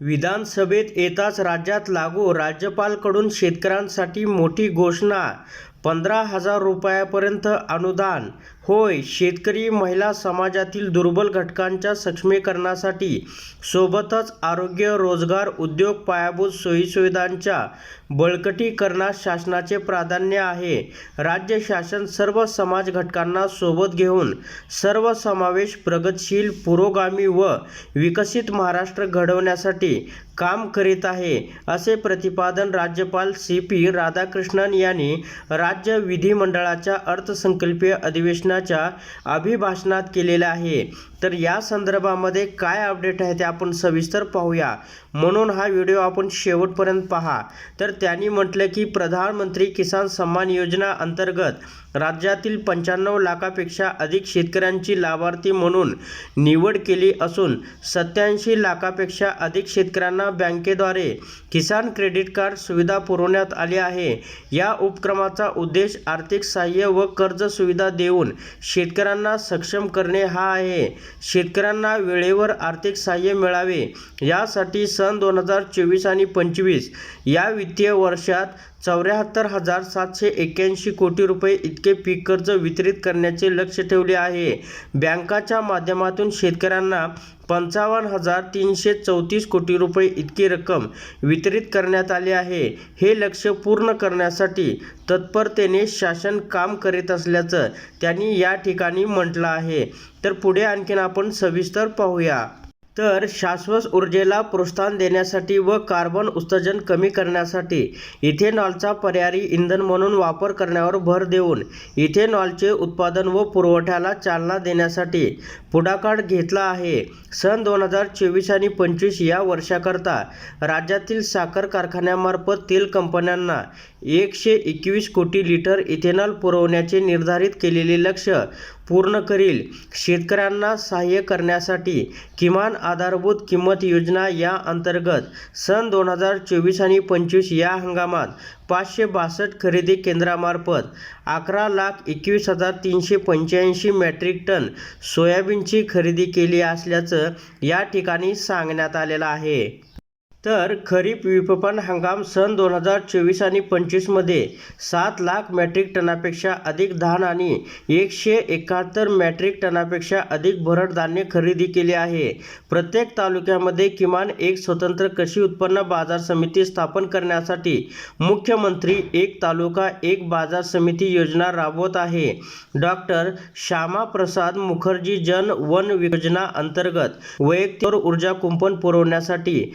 विधानसभेत येताच राज्यात लागू राज्यपालकडून शेतकऱ्यांसाठी मोठी घोषणा पंधरा हजार रुपयापर्यंत अनुदान. होय शेतकरी महिला समाजातील दुर्बल घटकांच्या सक्षमीकरणासाठी सोबतच आरोग्य रोजगार उद्योग पायाभूत सोयीसुविधांच्या बळकटीकरणास शासनाचे प्राधान्य आहे. राज्य शासन सर्व समाज घटकांना सोबत घेऊन सर्वसमावेश प्रगतशील पुरोगामी व विकसित महाराष्ट्र घडवण्यासाठी काम करीत आहे असे प्रतिपादन राज्यपाल सी पी राधाकृष्णन यांनी राज्य विधिमंडळाच्या अर्थसंकल्पीय अधिवेशनाच्या अभिभाषणात केलेलं आहे. तर या संदर्भामध्ये काय अपडेट आहे ते आपण सविस्तर पाहूया. म्हणून हा व्हिडिओ आपण शेवटपर्यंत पहा. तर त्यांनी म्हटलं की प्रधानमंत्री किसान सन्मान योजना अंतर्गत राज्यातील पंच्याण्णव लाखापेक्षा अधिक शेतकऱ्यांची लाभार्थी म्हणून निवड केली असून सत्याऐंशी लाखापेक्षा अधिक शेतकऱ्यांना बँकेद्वारे किसान क्रेडिट कार्ड सुविधा पुरवण्यात आली आहे. या उपक्रमाचा उद्देश आर्थिक सहाय्य व कर्ज सुविधा देऊन शेतकऱ्यांना सक्षम करणे हा आहे. शेतकऱ्यांना वेळेवर आर्थिक सहाय्य मिळावे यासाठी सन दोन हजार चोवीस आणि पंचवीस या वित्तीय वर्षात चौऱ्याहत्तर हजार सातशे एक्क्याऐंशी कोटी रुपये इतके पीक कर्ज वितरित करण्याचे लक्ष ठेवले आहे. बँकाच्या माध्यमातून शेतकऱ्यांना पंचावन्न हजार तीनशे चौतीस कोटी रुपये इतकी रक्कम वितरित करण्यात आली आहे. हे लक्ष पूर्ण करण्यासाठी तत्परतेने शासन काम करीत असल्याचं त्यांनी या ठिकाणी म्हटलं आहे. तर पुढे आणखीन आपण सविस्तर पाहूया. तर शाश्वत ऊर्जेला प्रोत्साहन देण्यासाठी व कार्बन उत्सर्जन कमी करण्यासाठी इथेनॉलचा पर्यायी इंधन म्हणून वापर करण्यावर भर देऊन इथेनॉलचे उत्पादन व पुरवठ्याला चालना देण्यासाठी पुढाकार घेतला आहे. सन दोन हजार चोवीस आणि पंचवीस या वर्षाकरता राज्यातील साखर कारखान्यामार्फत तेल कंपन्यांना एकशे एकवीस कोटी लिटर इथेनॉल पुरवण्याचे निर्धारित केलेले लक्ष्य पूर्ण करील. शेतकऱ्यांना सहाय्य करण्यासाठी किमान आधारभूत किंमत योजना या अंतर्गत सन दोन हजार चोवीस आणि पंचवीस या हंगामात पाचशे बासष्ट खरेदी केंद्रामार्फत अकरा लाख एकवीस हजार तीनशे पंच्याऐंशी मेट्रिक टन सोयाबीनची खरेदी केली असल्याचं या ठिकाणी सांगण्यात आलेलं आहे. तर खरीप विपणन हंगाम सन दोन हजार चोवीस आणि पंचवीसमध्ये सात लाख मॅट्रिक टनापेक्षा अधिक धान आणि एकशे एकाहत्तर मॅट्रिक टनापेक्षा अधिक भरड धान्य खरेदी केले आहे. प्रत्येक तालुक्यामध्ये किमान एक स्वतंत्र कृषी उत्पन्न बाजार समिती स्थापन करण्यासाठी मुख्यमंत्री एक तालुका एक बाजार समिती योजना राबवत आहे. डॉक्टर श्यामाप्रसाद मुखर्जी जन वन योजना अंतर्गत वैयक्तिक ऊर्जा कुंपण पुरवण्यासाठी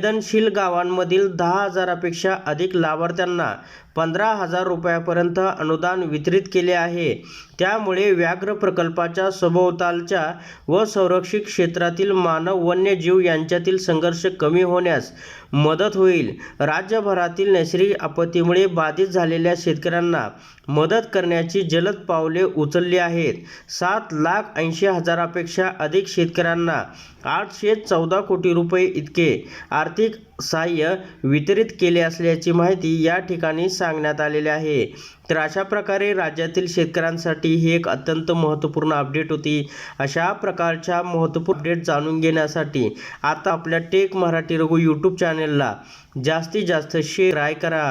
संवेदनशील गावांमधील दहा हजारापेक्षा अधिक लाभार्थ्यांना पंधरा हजार रुपयापर्यंत अनुदान वितरित केले आहे. त्यामुळे व्याघ्र प्रकल्पाच्या सभोवतालच्या व संरक्षित क्षेत्रातील मानव वन्यजीव यांच्यातील संघर्ष कमी होण्यास मदत होईल. राज्यभरातील नैसर्गिक आपत्तीमुळे बाधित झालेल्या शेतकऱ्यांना मदत करण्याची जलद पावले उचलली आहेत. सात लाख ऐंशी हजारापेक्षा अधिक शेतकऱ्यांना आठशे चौदा कोटी रुपये इतके आर्थिक सहाय्य वितरित केले असल्याची माहिती या ठिकाणी सांगण्यात आलेले आहे. तर अशा प्रकारे राज्यातील शेतकऱ्यांसाठी ही एक अत्यंत महत्त्वपूर्ण अपडेट होती. अशा प्रकारच्या महत्त्वपूर्ण अपडेट जाणून घेण्यासाठी आता आपल्या टेक मराठी रघु यूट्यूब चॅनेलला जास्तीत जास्त शेअर करा.